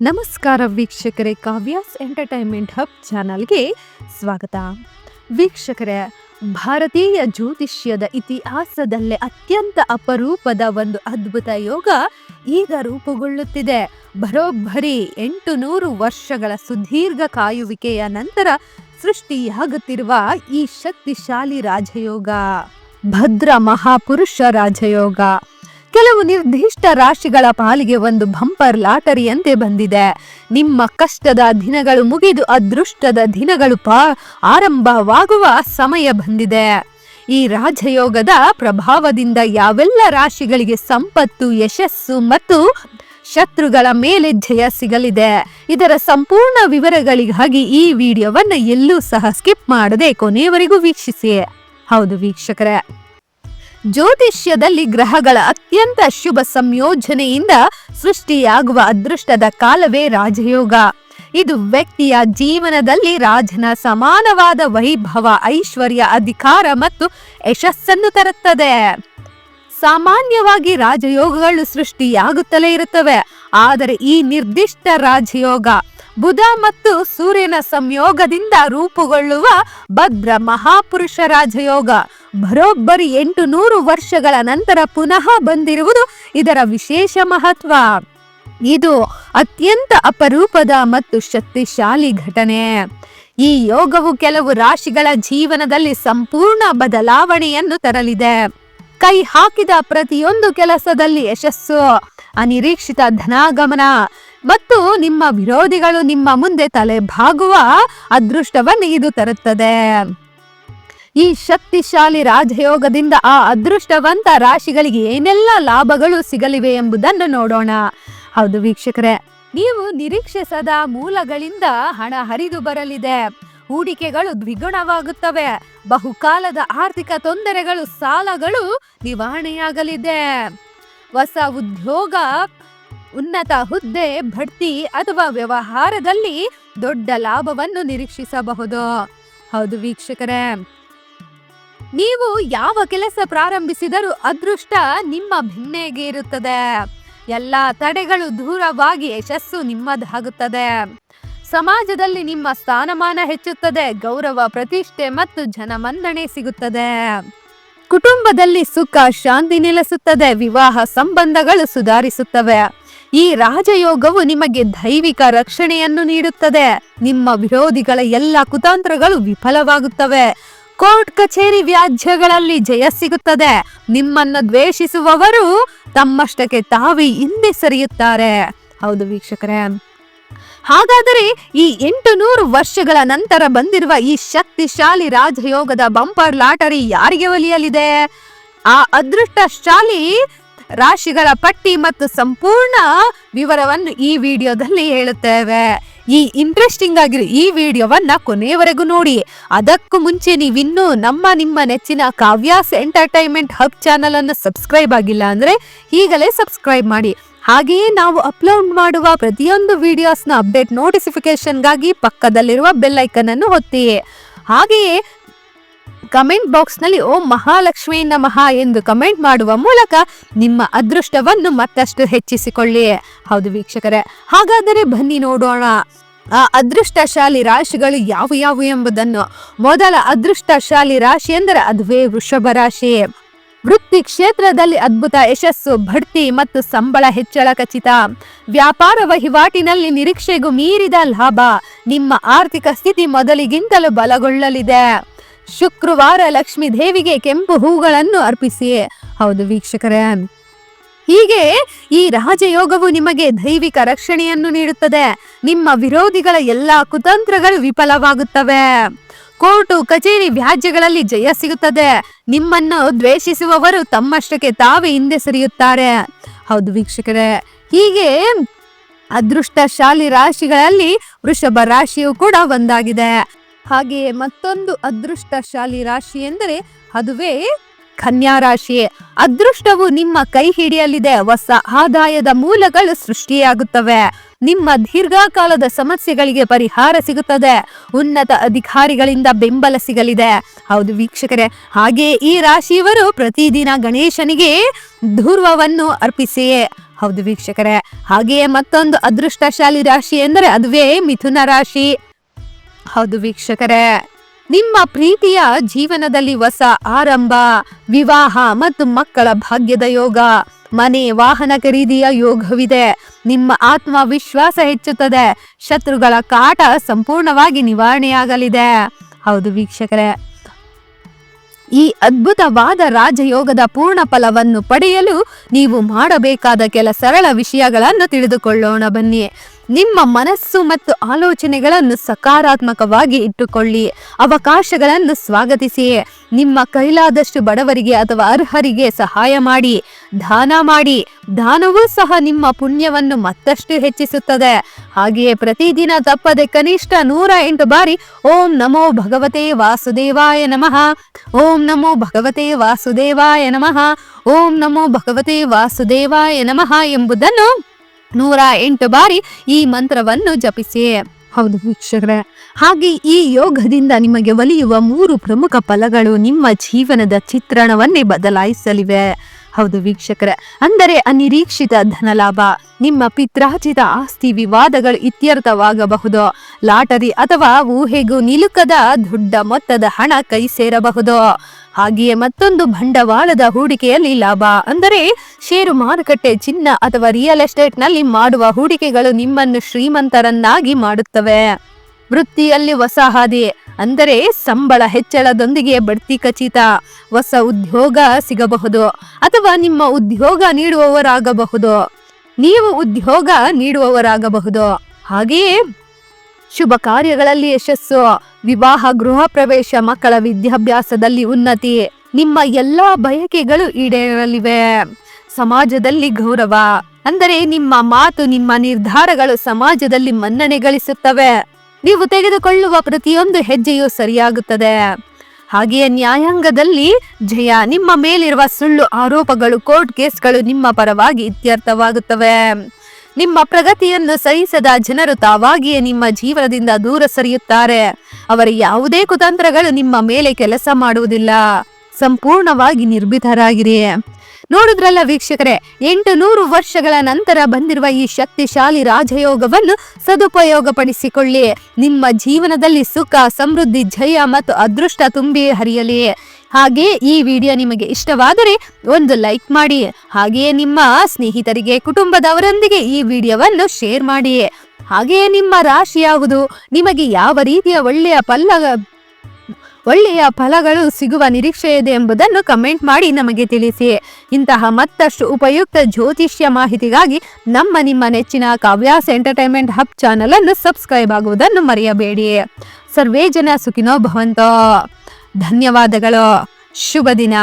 ನಮಸ್ಕಾರ ವೀಕ್ಷಕರೇ Kavya's entertainment hub ಚಾನಲ್ಗೆ ಸ್ವಾಗತ. ವೀಕ್ಷಕರೇ, ಭಾರತೀಯ ಜ್ಯೋತಿಷ್ಯದ ಇತಿಹಾಸದಲ್ಲೇ ಅತ್ಯಂತ ಅಪರೂಪದ ಒಂದು ಅದ್ಭುತ ಯೋಗ ಈಗ ರೂಪುಗೊಳ್ಳುತ್ತಿದೆ. ಬರೋಬ್ಬರಿ ಎಂಟು ನೂರು ವರ್ಷಗಳ ಸುದೀರ್ಘ ಕಾಯುವಿಕೆಯ ನಂತರ ಸೃಷ್ಟಿಯಾಗುತ್ತಿರುವ ಈ ಶಕ್ತಿಶಾಲಿ ರಾಜಯೋಗ, ಭದ್ರ ಮಹಾಪುರುಷ ರಾಜಯೋಗ. ಕೆಲವು ನಿರ್ದಿಷ್ಟ ರಾಶಿಗಳ ಪಾಲಿಗೆ ಒಂದು ಬಂಪರ್ ಲಾಟರಿಯಂತೆ ಬಂದಿದೆ. ನಿಮ್ಮ ಕಷ್ಟದ ದಿನಗಳು ಮುಗಿದು ಅದೃಷ್ಟದ ದಿನಗಳು ಪಾ ಆರಂಭವಾಗುವ ಸಮಯ ಬಂದಿದೆ. ಈ ರಾಜಯೋಗದ ಪ್ರಭಾವದಿಂದ ಯಾವೆಲ್ಲ ರಾಶಿಗಳಿಗೆ ಸಂಪತ್ತು, ಯಶಸ್ಸು ಮತ್ತು ಶತ್ರುಗಳ ಮೇಲೆ ಜಯ ಸಿಗಲಿದೆ, ಇದರ ಸಂಪೂರ್ಣ ವಿವರಗಳಿಗಾಗಿ ಈ ವಿಡಿಯೋವನ್ನು ಎಲ್ಲೂ ಸಹ ಸ್ಕಿಪ್ ಮಾಡದೆ ಕೊನೆಯವರೆಗೂ ವೀಕ್ಷಿಸಿ. ಹೌದು ವೀಕ್ಷಕರೇ. ಜ್ಯೋತಿಷ್ಯದಲ್ಲಿ ಗ್ರಹಗಳ ಅತ್ಯಂತ ಶುಭ ಸಂಯೋಜನೆಯಿಂದ ಸೃಷ್ಟಿಯಾಗುವ ಅದೃಷ್ಟದ ಕಾಲವೇ ರಾಜಯೋಗ. ಇದು ವ್ಯಕ್ತಿಯ ಜೀವನದಲ್ಲಿ ರಾಜನ ಸಮಾನವಾದ ವೈಭವ, ಐಶ್ವರ್ಯ, ಅಧಿಕಾರ ಮತ್ತು ಯಶಸ್ಸನ್ನು ತರುತ್ತದೆ. ಸಾಮಾನ್ಯವಾಗಿ ರಾಜಯೋಗಗಳು ಸೃಷ್ಟಿಯಾಗುತ್ತಲೇ ಇರುತ್ತವೆ, ಆದರೆ ಈ ನಿರ್ದಿಷ್ಟ ರಾಜಯೋಗ ಬುಧ ಮತ್ತು ಸೂರ್ಯನ ಸಂಯೋಗದಿಂದ ರೂಪುಗೊಳ್ಳುವ ಭದ್ರ ಮಹಾಪುರುಷ ರಾಜಯೋಗ. ಬರೋಬ್ಬರಿ ಎಂಟು ನೂರು ವರ್ಷಗಳ ನಂತರ ಪುನಃ ಬಂದಿರುವುದು ಇದರ ವಿಶೇಷ ಮಹತ್ವ. ಇದು ಅತ್ಯಂತ ಅಪರೂಪದ ಮತ್ತು ಶಕ್ತಿಶಾಲಿ ಘಟನೆ. ಈ ಯೋಗವು ಕೆಲವು ರಾಶಿಗಳ ಜೀವನದಲ್ಲಿ ಸಂಪೂರ್ಣ ಬದಲಾವಣೆಯನ್ನು ತರಲಿದೆ. ಕೈ ಹಾಕಿದ ಪ್ರತಿಯೊಂದು ಕೆಲಸದಲ್ಲಿ ಯಶಸ್ಸು, ಅನಿರೀಕ್ಷಿತ ಧನಾಗಮನ. ಮತ್ತು ನಿಮ್ಮ ವಿರೋಧಿಗಳು ನಿಮ್ಮ ಮುಂದೆ ತಲೆ ಬಾಗುವ ಅದೃಷ್ಟವನ್ನು ಇದು ತರುತ್ತದೆ. ಈ ಶಕ್ತಿಶಾಲಿ ರಾಜಯೋಗದಿಂದ ಆ ಅದೃಷ್ಟವಂತ ರಾಶಿಗಳಿಗೆ ಏನೆಲ್ಲ ಲಾಭಗಳು ಸಿಗಲಿವೆ ಎಂಬುದನ್ನು ನೋಡೋಣ. ಹೌದು ವೀಕ್ಷಕರೇ, ನೀವು ನಿರೀಕ್ಷಿಸದ ಮೂಲಗಳಿಂದ ಹಣ ಹರಿದು ಬರಲಿದೆ. ಹೂಡಿಕೆಗಳು ದ್ವಿಗುಣವಾಗುತ್ತವೆ. ಬಹುಕಾಲದ ಆರ್ಥಿಕ ತೊಂದರೆಗಳು, ಸಾಲಗಳು ನಿವಾರಣೆಯಾಗಲಿದೆ. ಹೊಸ ಉದ್ಯೋಗ, ಉನ್ನತ ಹುದ್ದೆ, ಬಡ್ತಿ ಅಥವಾ ವ್ಯವಹಾರದಲ್ಲಿ ದೊಡ್ಡ ಲಾಭವನ್ನು ನಿರೀಕ್ಷಿಸಬಹುದು. ಹೌದು ವೀಕ್ಷಕರೇ. ನೀವು ಯಾವ ಕೆಲಸ ಪ್ರಾರಂಭಿಸಿದರೂ ಅದೃಷ್ಟ ನಿಮ್ಮ ಭಿನ್ನೆಗೆ ಇರುತ್ತದೆ. ಎಲ್ಲ ತಡೆಗಳು ದೂರವಾಗಿ ಯಶಸ್ಸು ನಿಮ್ಮದಾಗುತ್ತದೆ. ಸಮಾಜದಲ್ಲಿ ನಿಮ್ಮ ಸ್ಥಾನಮಾನ ಹೆಚ್ಚುತ್ತದೆ, ಗೌರವ, ಪ್ರತಿಷ್ಠೆ ಮತ್ತು ಜನಮನ್ನಣೆ ಸಿಗುತ್ತದೆ. ಕುಟುಂಬದಲ್ಲಿ ಸುಖ, ಶಾಂತಿ ನೆಲೆಸುತ್ತದೆ, ವಿವಾಹ ಸಂಬಂಧಗಳು ಸುಧಾರಿಸುತ್ತವೆ. ಈ ರಾಜಯೋಗವು ನಿಮಗೆ ದೈವಿಕ ರಕ್ಷಣೆಯನ್ನು ನೀಡುತ್ತದೆ. ನಿಮ್ಮ ವಿರೋಧಿಗಳ ಎಲ್ಲ ಕುತಂತ್ರಗಳು ವಿಫಲವಾಗುತ್ತವೆ. ಕೋರ್ಟ್ ಕಚೇರಿ ವ್ಯಾಜ್ಯಗಳಲ್ಲಿ ಜಯ ಸಿಗುತ್ತದೆ. ನಿಮ್ಮನ್ನು ದ್ವೇಷಿಸುವವರು ತಮ್ಮಷ್ಟಕ್ಕೆ ತಾವೇ ಹಿಂದೆ ಸರಿಯುತ್ತಾರೆ. ಹೌದು ವೀಕ್ಷಕರೇ. ಹಾಗಾದರೆ ಈ ಎಂಟು ನೂರು ವರ್ಷಗಳ ನಂತರ ಬಂದಿರುವ ಈ ಶಕ್ತಿಶಾಲಿ ರಾಜಯೋಗದ ಬಂಪರ್ ಲಾಟರಿ ಯಾರಿಗೆ ಒಲಿಯಲಿದೆ? ಆ ಅದೃಷ್ಟಶಾಲಿ ರಾಶಿಗಳ ಪಟ್ಟಿ ಮತ್ತು ಸಂಪೂರ್ಣ ವಿವರವನ್ನು ಈ ವಿಡಿಯೋದಲ್ಲಿ ಹೇಳುತ್ತೇವೆ. ಈ ಇಂಟ್ರೆಸ್ಟಿಂಗ್ ಆಗಿರೋ ಈ ವಿಡಿಯೋವನ್ನ ಕೊನೆಯವರೆಗೂ ನೋಡಿ. ಅದಕ್ಕೂ ಮುಂಚೆ ನೀವಿನ್ನೂ ನಮ್ಮ ನಿಮ್ಮ ನೆಚ್ಚಿನ ಕಾವ್ಯಾಸ್ ಎಂಟರ್ಟೈನ್ಮೆಂಟ್ ಹಬ್ ಚಾನಲ್ ಅನ್ನು ಸಬ್ಸ್ಕ್ರೈಬ್ ಆಗಿಲ್ಲ ಅಂದ್ರೆ ಈಗಲೇ ಸಬ್ಸ್ಕ್ರೈಬ್ ಮಾಡಿ. ಹಾಗೆಯೇ ನಾವು ಅಪ್ಲೋಡ್ ಮಾಡುವ ಪ್ರತಿಯೊಂದು ವಿಡಿಯೋಸ್ನ ಅಪ್ಡೇಟ್ ನೋಟಿಫಿಕೇಶನ್ಗಾಗಿ ಪಕ್ಕದಲ್ಲಿರುವ ಬೆಲ್ ಐಕನ್ ಅನ್ನು ಒತ್ತಿ ಹಾಗೆಯೇ ಕಮೆಂಟ್ ಬಾಕ್ಸ್ನಲ್ಲಿ ಓಂ ಮಹಾಲಕ್ಷ್ಮೀ ನಮಃ ಎಂದು ಕಮೆಂಟ್ ಮಾಡುವ ಮೂಲಕ ನಿಮ್ಮ ಅದೃಷ್ಟವನ್ನು ಮತ್ತಷ್ಟು ಹೆಚ್ಚಿಸಿಕೊಳ್ಳಿ. ಹೌದು ವೀಕ್ಷಕರೇ, ಹಾಗಾದರೆ ಬನ್ನಿ ನೋಡೋಣ. ಆ ಅದೃಷ್ಟಶಾಲಿ ರಾಶಿಗಳು ಯಾವ ಯಾವ ಎಂಬುದನ್ನು. ಮೊದಲ ಅದೃಷ್ಟಶಾಲಿ ರಾಶಿ ಎಂದರೆ ಅದುವೇ ವೃಷಭ ರಾಶಿ. ವೃತ್ತಿ ಕ್ಷೇತ್ರದಲ್ಲಿ ಅದ್ಭುತ ಯಶಸ್ಸು ಬಡ್ತಿ ಮತ್ತು ಸಂಬಳ ಹೆಚ್ಚಳ ಖಚಿತ. ವ್ಯಾಪಾರ ವಹಿವಾಟಿನಲ್ಲಿ ನಿರೀಕ್ಷೆಗೂ ಮೀರಿದ ಲಾಭ, ನಿಮ್ಮ ಆರ್ಥಿಕ ಸ್ಥಿತಿ ಮೊದಲಿಗಿಂತಲೂ ಬಲಗೊಳ್ಳಲಿದೆ. ಶುಕ್ರವಾರ ಲಕ್ಷ್ಮೀ ದೇವಿಗೆ ಕೆಂಪು ಹೂಗಳನ್ನು ಅರ್ಪಿಸಿ. ಹೌದು ವೀಕ್ಷಕರೇ. ಹೀಗೆ ಈ ರಾಜಯೋಗವು ನಿಮಗೆ ದೈವಿಕ ರಕ್ಷಣೆಯನ್ನು ನೀಡುತ್ತದೆ. ನಿಮ್ಮ ವಿರೋಧಿಗಳ ಎಲ್ಲಾ ಕುತಂತ್ರಗಳು ವಿಫಲವಾಗುತ್ತವೆ. ಕೋರ್ಟು ಕಚೇರಿ ವ್ಯಾಜ್ಯಗಳಲ್ಲಿ ಜಯ ಸಿಗುತ್ತದೆ. ನಿಮ್ಮನ್ನು ದ್ವೇಷಿಸುವವರು ತಮ್ಮಷ್ಟಕ್ಕೆ ತಾವೇ ಹಿಂದೆ ಸರಿಯುತ್ತಾರೆ. ಹೌದು ವೀಕ್ಷಕರೇ, ಹೀಗೆ ಅದೃಷ್ಟಶಾಲಿ ರಾಶಿಗಳಲ್ಲಿ ವೃಷಭ ರಾಶಿಯು ಕೂಡ ಒಂದಾಗಿದೆ. ಹಾಗೆಯೇ ಮತ್ತೊಂದು ಅದೃಷ್ಟಶಾಲಿ ರಾಶಿ ಎಂದರೆ ಅದುವೇ ಕನ್ಯಾ ರಾಶಿ. ಅದೃಷ್ಟವು ನಿಮ್ಮ ಕೈ ಹಿಡಿಯಲಿದೆ, ಹೊಸ ಆದಾಯದ ಮೂಲಗಳು ಸೃಷ್ಟಿಯಾಗುತ್ತವೆ. ನಿಮ್ಮ ದೀರ್ಘಕಾಲದ ಸಮಸ್ಯೆಗಳಿಗೆ ಪರಿಹಾರ ಸಿಗುತ್ತದೆ. ಉನ್ನತ ಅಧಿಕಾರಿಗಳಿಂದ ಬೆಂಬಲ ಸಿಗಲಿದೆ. ಹೌದು ವೀಕ್ಷಕರೇ ಹಾಗೆ ಈ ರಾಶಿಯವರು ಪ್ರತಿದಿನ ಗಣೇಶನಿಗೆ ಧೂರ್ವವನ್ನು ಅರ್ಪಿಸಿಯೇ. ಹೌದು ವೀಕ್ಷಕರೇ, ಹಾಗೆಯೇ ಮತ್ತೊಂದು ಅದೃಷ್ಟಶಾಲಿ ರಾಶಿ ಎಂದರೆ ಅದುವೇ ಮಿಥುನ ರಾಶಿ. ಹೌದು ವೀಕ್ಷಕರೇ, ನಿಮ್ಮ ಪ್ರೀತಿಯ ಜೀವನದಲ್ಲಿ ಹೊಸ ಆರಂಭ, ವಿವಾಹ ಮತ್ತು ಮಕ್ಕಳ ಭಾಗ್ಯದ ಯೋಗ. ಮನೆ ವಾಹನ ಖರೀದಿಯ ಯೋಗವಿದೆ. ನಿಮ್ಮ ಆತ್ಮವಿಶ್ವಾಸ ಹೆಚ್ಚುತ್ತದೆ. ಶತ್ರುಗಳ ಕಾಟ ಸಂಪೂರ್ಣವಾಗಿ ನಿವಾರಣೆಯಾಗಲಿದೆ. ಹೌದು ವೀಕ್ಷಕರೇ. ಈ ಅದ್ಭುತವಾದ ರಾಜಯೋಗದ ಪೂರ್ಣ ಫಲವನ್ನು ಪಡೆಯಲು ನೀವು ಮಾಡಬೇಕಾದ ಕೆಲ ಸರಳ ವಿಷಯಗಳನ್ನು ತಿಳಿದುಕೊಳ್ಳೋಣ ಬನ್ನಿ. ನಿಮ್ಮ ಮನಸ್ಸು ಮತ್ತು ಆಲೋಚನೆಗಳನ್ನು ಸಕಾರಾತ್ಮಕವಾಗಿ ಇಟ್ಟುಕೊಳ್ಳಿ. ಅವಕಾಶಗಳನ್ನು ಸ್ವಾಗತಿಸಿ. ನಿಮ್ಮ ಕೈಲಾದಷ್ಟು ಬಡವರಿಗೆ ಅಥವಾ ಅರ್ಹರಿಗೆ ಸಹಾಯ ಮಾಡಿ. ದಾನ ಮಾಡಿ. ದಾನವೂ ಸಹ ನಿಮ್ಮ ಪುಣ್ಯವನ್ನು ಮತ್ತಷ್ಟು ಹೆಚ್ಚಿಸುತ್ತದೆ. ಹಾಗೆಯೇ ಪ್ರತಿದಿನ ತಪ್ಪದೆ ಕನಿಷ್ಠ ನೂರ ಎಂಟು ಬಾರಿ ಓಂ ನಮೋ ಭಗವತೆ ವಾಸುದೇವಾಯ ನಮಃ. ಓಂ ನಮೋ ಭಗವತೆ ವಾಸುದೇವಾಯ ನಮಃ. ಓಂ ನಮೋ ಭಗವತೆ ವಾಸುದೇವಾಯ ನಮಃ ಎಂಬುದನ್ನು ನೂರ ಎಂಟು ಬಾರಿ ಈ ಮಂತ್ರವನ್ನು ಜಪಿಸಿ. ಹೌದು ವೀಕ್ಷಕರೇ, ಹಾಗೆ ಈ ಯೋಗದಿಂದ ನಿಮಗೆ ಒಲಿಯುವ ಮೂರು ಪ್ರಮುಖ ಫಲಗಳು ನಿಮ್ಮ ಜೀವನದ ಚಿತ್ರಣವನ್ನೇ ಬದಲಾಯಿಸಲಿವೆ. ಹೌದು ವೀಕ್ಷಕರೇ, ಅಂದರೆ ಅನಿರೀಕ್ಷಿತ ಧನಲಾಭ, ನಿಮ್ಮ ಪಿತ್ರಾರ್ಜಿತ ಆಸ್ತಿ ವಿವಾದಗಳು ಇತ್ಯರ್ಥವಾಗಬಹುದು, ಲಾಟರಿ ಅಥವಾ ಊಹೆಗೂ ನಿಲುಕದ ದೊಡ್ಡ ಮೊತ್ತದ ಹಣ ಕೈ ಸೇರಬಹುದು. ಹಾಗೆಯೇ ಮತ್ತೊಂದು ಬಂಡವಾಳದ ಹೂಡಿಕೆಯಲ್ಲಿ ಲಾಭ. ಅಂದರೆ ಷೇರು ಮಾರುಕಟ್ಟೆ ಚಿನ್ನ ಅಥವಾ ರಿಯಲ್ ಎಸ್ಟೇಟ್ನಲ್ಲಿ ಮಾಡುವ ಹೂಡಿಕೆಗಳು ನಿಮ್ಮನ್ನು ಶ್ರೀಮಂತರನ್ನಾಗಿ ಮಾಡುತ್ತವೆ. ವೃತ್ತಿಯಲ್ಲಿ ಹೊಸ ಹಾದಿ, ಅಂದರೆ ಸಂಬಳ ಹೆಚ್ಚಳದೊಂದಿಗೆ ಬಡ್ತಿ ಖಚಿತ. ಹೊಸ ಉದ್ಯೋಗ ಸಿಗಬಹುದು ಅಥವಾ ನಿಮ್ಮ ಉದ್ಯೋಗ ನೀಡುವವರಾಗಬಹುದು. ನೀವು ಉದ್ಯೋಗ ನೀಡುವವರಾಗಬಹುದು. ಹಾಗೆಯೇ ಶುಭ ಕಾರ್ಯಗಳಲ್ಲಿ ಯಶಸ್ಸು. ವಿವಾಹ, ಗೃಹ ಪ್ರವೇಶ, ಮಕ್ಕಳ ವಿದ್ಯಾಭ್ಯಾಸದಲ್ಲಿ ಉನ್ನತಿ. ನಿಮ್ಮ ಎಲ್ಲಾ ಬಯಕೆಗಳು ಈಡೇರಲಿವೆ. ಸಮಾಜದಲ್ಲಿ ಗೌರವ. ಅಂದರೆ ನಿಮ್ಮ ಮಾತು, ನಿಮ್ಮ ನಿರ್ಧಾರಗಳು ಸಮಾಜದಲ್ಲಿ ಮನ್ನಣೆ ಗಳಿಸುತ್ತವೆ. ನೀವು ತೆಗೆದುಕೊಳ್ಳುವ ಪ್ರತಿಯೊಂದು ಹೆಜ್ಜೆಯೂ ಸರಿಯಾಗುತ್ತದೆ. ಹಾಗೆಯೇ ನ್ಯಾಯಾಂಗದಲ್ಲಿ ಜಯ, ನಿಮ್ಮ ಮೇಲಿರುವ ಸುಳ್ಳು ಆರೋಪಗಳು, ಕೋರ್ಟ್ ಕೇಸ್ಗಳು ನಿಮ್ಮ ಪರವಾಗಿ ಇತ್ಯರ್ಥವಾಗುತ್ತವೆ. ನಿಮ್ಮ ಪ್ರಗತಿಯನ್ನು ಸಹಿಸದ ಜನರು ತಾವಾಗಿಯೇ ನಿಮ್ಮ ಜೀವನದಿಂದ ದೂರ ಸರಿಯುತ್ತಾರೆ. ಅವರ ಯಾವುದೇ ಕುತಂತ್ರಗಳು ನಿಮ್ಮ ಮೇಲೆ ಕೆಲಸ ಮಾಡುವುದಿಲ್ಲ. ಸಂಪೂರ್ಣವಾಗಿ ನಿರ್ಭೀತರಾಗಿರಿ ನೋಡಿದ್ರಲ್ಲ ವೀಕ್ಷಕರೇ ಎಂಟು ನೂರು ವರ್ಷಗಳ ನಂತರ ಬಂದಿರುವ ಈ ಶಕ್ತಿಶಾಲಿ ರಾಜಯೋಗವನ್ನು ಸದುಪಯೋಗಪಡಿಸಿಕೊಳ್ಳಿ. ನಿಮ್ಮ ಜೀವನದಲ್ಲಿ ಸುಖ, ಸಮೃದ್ಧಿ, ಜಯ ಮತ್ತು ಅದೃಷ್ಟ ತುಂಬಿ ಹರಿಯಲಿ. ಹಾಗೆ ಈ ವಿಡಿಯೋ ನಿಮಗೆ ಇಷ್ಟವಾದರೆ ಒಂದು ಲೈಕ್ ಮಾಡಿ, ಹಾಗೆಯೇ ನಿಮ್ಮ ಸ್ನೇಹಿತರಿಗೆ, ಕುಟುಂಬದವರೊಂದಿಗೆ ಈ ವಿಡಿಯೋವನ್ನು ಶೇರ್ ಮಾಡಿ. ಹಾಗೆಯೇ ನಿಮ್ಮ ರಾಶಿ ಯಾವುದು? ನಿಮಗೆ ಯಾವ ರೀತಿಯ ಒಳ್ಳೆಯ ಫಲ, ಒಳ್ಳೆಯ ಫಲಗಳು ಸಿಗುವ ನಿರೀಕ್ಷೆ ಇದೆ ಎಂಬುದನ್ನು ಕಮೆಂಟ್ ಮಾಡಿ ನಮಗೆ ತಿಳಿಸಿ. ಇಂತಹ ಮತ್ತಷ್ಟು ಉಪಯುಕ್ತ ಜ್ಯೋತಿಷ್ಯ ಮಾಹಿತಿಗಾಗಿ ನಮ್ಮ ನಿಮ್ಮ ನೆಚ್ಚಿನ ಕಾವ್ಯಾಸ್ ಎಂಟರ್ಟೈನ್ಮೆಂಟ್ ಹಬ್ ಚಾನಲ್ ಅನ್ನು ಸಬ್ಸ್ಕ್ರೈಬ್ ಆಗುವುದನ್ನು ಮರೆಯಬೇಡಿ. ಸರ್ವೇ ಜನ ಸುಖಿನೋ ಭವಂತೋ. ಧನ್ಯವಾದಗಳು. ಶುಭ ದಿನ.